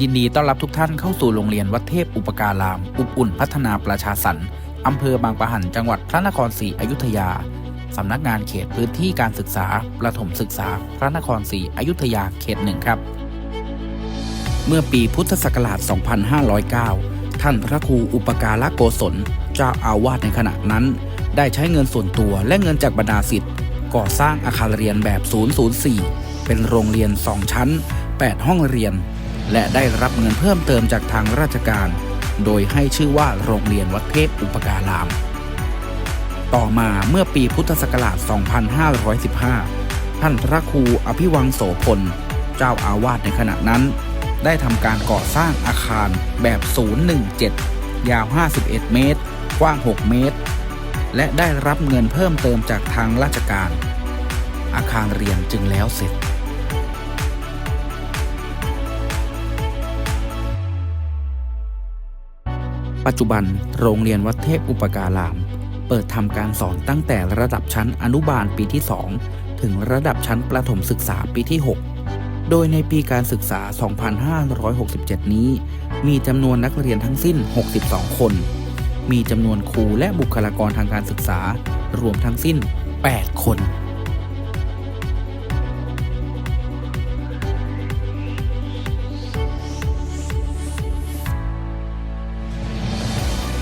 ยินดีต้อนรับทุกท่านเข้าสู่โรงเรียนวัดเทพอุปการาม อุบอุ่นพัฒนาประชาสรรค์อำเภอบางปะหันจังหวัดพระนครศรีอยุธยา สำนักงานเขตพื้นที่การศึกษา ประถมศึกษา พระนครศรีอยุธยาเขตหนึ่งครับ เมื่อปีพุทธศักราช 2509 ท่านพระครูอุปการะโกศล เจ้าอาวาสในขณะนั้น ได้ใช้เงินส่วนตัวและเงินจากบรรดาศิษย์ก่อสร้างอาคารเรียนแบบ 004 เป็นโรงเรียน 2 ชั้น 8 ห้องเรียน และได้รับเงินเพิ่มเติมจากทางราชการ โดยให้ชื่อว่าโรงเรียนวัดเทพอุปการาม ต่อมาเมื่อปีพุทธศักราช 2515 ท่านพระครูอภิวังโสพล เจ้าอาวาสในขณะนั้น ได้ทำการก่อสร้างอาคารแบบ 017 ยาว 51 เมตร กว้าง 6 เมตร และได้รับเงินเพิ่มเติมจากทางราชการ อาคารเรียนจึงแล้วเสร็จ ปัจจุบันโรงเรียนวัดเทพอุปการาม เปิดทำการสอนตั้งแต่ระดับชั้นอนุบาลปีที่ 2 ถึงระดับชั้นประถมศึกษาปีที่ 6 โดยในปีการศึกษา 2567 นี้ มีจำนวนนักเรียนทั้งสิ้น 62 คน มีจำนวนครูและบุคลากรทางการศึกษารวมทั้งสิ้น 8 คน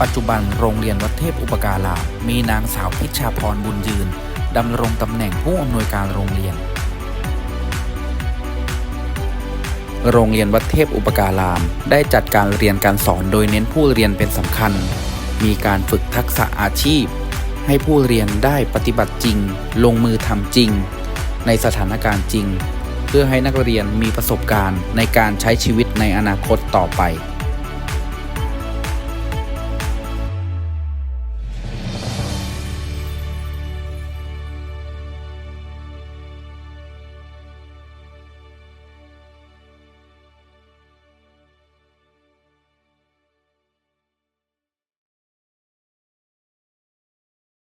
ปัจจุบันโรงเรียนวัดเทพอุปการามมีนางสาวพิชชาพรบุญยืนดำรงตำแหน่งผู้อำนวยการโรงเรียน โรงเรียนวัดเทพอุปการาม ได้จัดการเรียนการสอนโดยเน้นผู้เรียนเป็นสำคัญ มีการฝึกทักษะอาชีพ ให้ผู้เรียนได้ปฏิบัติจริง ลงมือทำจริง ในสถานการณ์จริง เพื่อให้นักเรียนมีประสบการณ์ในการใช้ชีวิตในอนาคตต่อไป